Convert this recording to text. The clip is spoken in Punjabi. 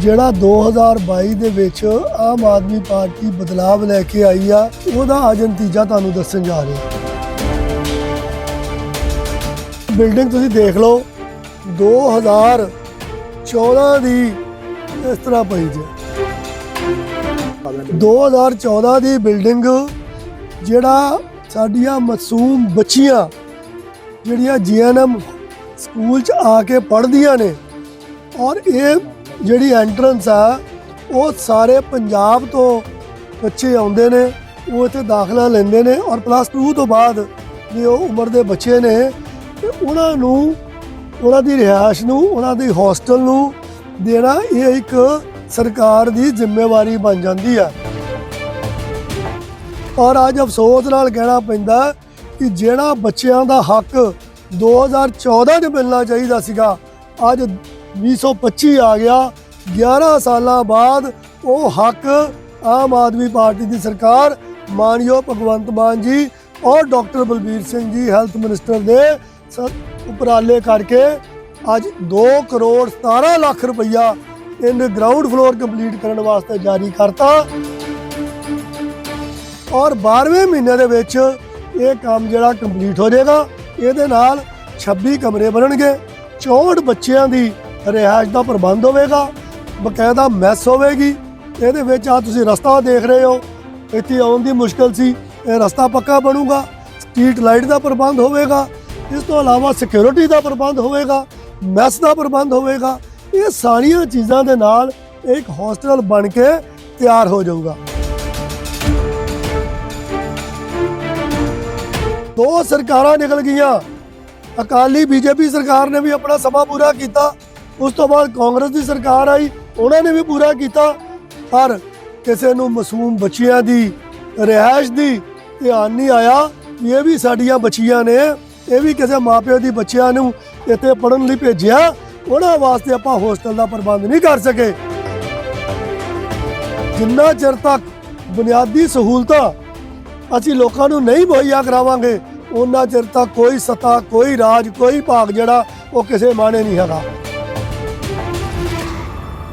ਜਿਹੜਾ 2022 ਦੇ ਵਿੱਚ ਆਮ ਆਦਮੀ ਪਾਰਟੀ ਬਦਲਾਵ ਲੈ ਕੇ ਆਈ ਆ, ਉਹਦਾ ਅੱਜ ਨਤੀਜਾ ਤੁਹਾਨੂੰ ਦੱਸਣ ਜਾ ਰਹੇ। ਹਾਂ ਬਿਲਡਿੰਗ ਤੁਸੀਂ ਦੇਖ ਲਓ 2014 ਦੀ ਇਸ ਤਰ੍ਹਾਂ ਪਈ ਜੇ। 2014 ਦੀ ਬਿਲਡਿੰਗ ਜਿਹੜਾ ਸਾਡੀਆਂ ਮਾਸੂਮ ਬੱਚੀਆਂ, ਜਿਹੜੀਆਂ ਜੀਐਨਐਮ ਸਕੂਲ ਚ ਆ ਕੇ ਪੜ੍ਹਦੀਆਂ ਨੇ ਔਰ ਇਹ ਜਿਹੜੀ ਐਂਟਰੈਂਸ ਆ, ਉਹ ਸਾਰੇ ਪੰਜਾਬ ਤੋਂ ਬੱਚੇ ਆਉਂਦੇ ਨੇ, ਉਹ ਇੱਥੇ ਦਾਖਲਾ ਲੈਂਦੇ ਨੇ ਔਰ ਪਲੱਸ 2 ਤੋਂ ਬਾਅਦ ਜੇ ਉਹ ਉਮਰ ਦੇ ਬੱਚੇ ਨੇ, ਤੇ ਉਹਨਾਂ ਨੂੰ, ਉਹਨਾਂ ਦੀ ਰਿਹਾਇਸ਼ ਨੂੰ, ਉਹਨਾਂ ਦੀ ਹੋਸਟਲ ਨੂੰ ਦੇਣਾ ਇਹ ਇੱਕ ਸਰਕਾਰ ਦੀ ਜ਼ਿੰਮੇਵਾਰੀ ਬਣ ਜਾਂਦੀ ਆ। ਔਰ ਅੱਜ ਅਫਸੋਸ ਨਾਲ ਕਹਿਣਾ ਪੈਂਦਾ ਕਿ ਜਿਹੜਾ ਬੱਚਿਆਂ ਦਾ ਹੱਕ 2014 'ਚ ਮਿਲਣਾ ਚਾਹੀਦਾ ਸੀਗਾ, ਅੱਜ 2025 ਆ ਗਿਆ। 11 ਸਾਲਾਂ ਬਾਅਦ ਉਹ ਹੱਕ ਆਮ ਆਦਮੀ ਪਾਰਟੀ ਦੀ ਸਰਕਾਰ ਮਾਨਯੋਗ ਭਗਵੰਤ ਮਾਨ ਜੀ ਔਰ doctor Balbir Singh ji health minister ਦੇ ਉਪਰਾਲੇ ਕਰਕੇ ਅੱਜ 2 ਕਰੋੜ 17 ਲੱਖ ਰੁਪਈਆ ਇਨ ਗਰਾਊਂਡ ਫਲੋਰ ਕੰਪਲੀਟ ਕਰਨ ਵਾਸਤੇ ਜਾਰੀ ਕਰਤਾ। ਔਰ 12ਵੇਂ ਮਹੀਨੇ ਦੇ ਵਿੱਚ ਇਹ ਕੰਮ ਜਿਹੜਾ ਕੰਪਲੀਟ ਹੋ ਜਾਏਗਾ, ਇਹਦੇ ਨਾਲ 26 ਕਮਰੇ ਬਣਨਗੇ। 64 ਬੱਚਿਆਂ ਦੀ ਰਿਹਾਇਸ਼ ਦਾ ਪ੍ਰਬੰਧ ਹੋਵੇਗਾ, ਬਕਾਇਦਾ ਮੈਸ ਹੋਵੇਗੀ, ਇਹਦੇ ਵਿੱਚ ਆ ਤੁਸੀਂ ਰਸਤਾ ਦੇਖ ਰਹੇ ਹੋ, ਇੱਥੇ ਆਉਣ ਦੀ ਮੁਸ਼ਕਲ ਸੀ, ਇਹ ਰਸਤਾ ਪੱਕਾ ਬਣੂਗਾ ਸਟਰੀਟ ਲਾਈਟ ਦਾ ਪ੍ਰਬੰਧ ਹੋਵੇਗਾ, ਇਸ ਤੋਂ ਇਲਾਵਾ ਸਿਕਿਉਰਿਟੀ ਦਾ ਪ੍ਰਬੰਧ ਹੋਵੇਗਾ ਮੈਸ ਦਾ ਪ੍ਰਬੰਧ ਹੋਵੇਗਾ, ਇਹ ਸਾਰੀਆਂ ਚੀਜ਼ਾਂ ਦੇ ਨਾਲ ਇੱਕ ਹੋਸਟਲ ਬਣ ਕੇ ਤਿਆਰ ਹੋ ਜਾਊਗਾ। ਦੋ ਸਰਕਾਰਾਂ ਨਿਕਲ ਗਈਆਂ, ਅਕਾਲੀ, ਬੀਜੇਪੀ ਸਰਕਾਰ ਨੇ ਵੀ ਆਪਣਾ ਸਮਾਂ ਪੂਰਾ ਕੀਤਾ ਉਸ ਤੋਂ ਬਾਅਦ ਕਾਂਗਰਸ ਦੀ ਸਰਕਾਰ ਆਈ, ਉਹਨਾਂ ਨੇ ਵੀ ਪੂਰਾ ਕੀਤਾ, ਪਰ ਕਿਸੇ ਨੂੰ ਮਾਸੂਮ ਬੱਚਿਆਂ ਦੀ, ਰਿਹਾਇਸ਼ ਦੀ ਧਿਆਨ ਨਹੀਂ ਆਇਆ। ਕਿ ਇਹ ਵੀ ਸਾਡੀਆਂ ਬੱਚੀਆਂ ਨੇ, ਇਹ ਵੀ ਕਿਸੇ ਮਾਪਿਓ ਦੀ ਬੱਚਿਆਂ ਨੂੰ ਇੱਥੇ ਪੜਨ ਲਈ ਭੇਜਿਆ। ਉਹਨਾਂ ਵਾਸਤੇ ਆਪਾਂ ਹੋਸਟਲ ਦਾ ਪ੍ਰਬੰਧ ਨਹੀਂ ਕਰ ਸਕੇ। ਜਿੰਨਾ ਚਿਰ ਤੱਕ ਬੁਨਿਆਦੀ ਸਹੂਲਤਾਂ ਅਸੀਂ ਲੋਕਾਂ ਨੂੰ ਨਹੀਂ ਮੁਹੱਈਆ ਕਰਾਵਾਂਗੇ, ਉਹਨਾਂ ਚਿਰ ਤੱਕ ਕੋਈ ਸਤਾ, ਕੋਈ ਰਾਜ, ਕੋਈ ਭਾਗ ਜਿਹੜਾ ਉਹ ਕਿਸੇ ਮਾਣੇ ਨਹੀਂ ਹੈਗਾ।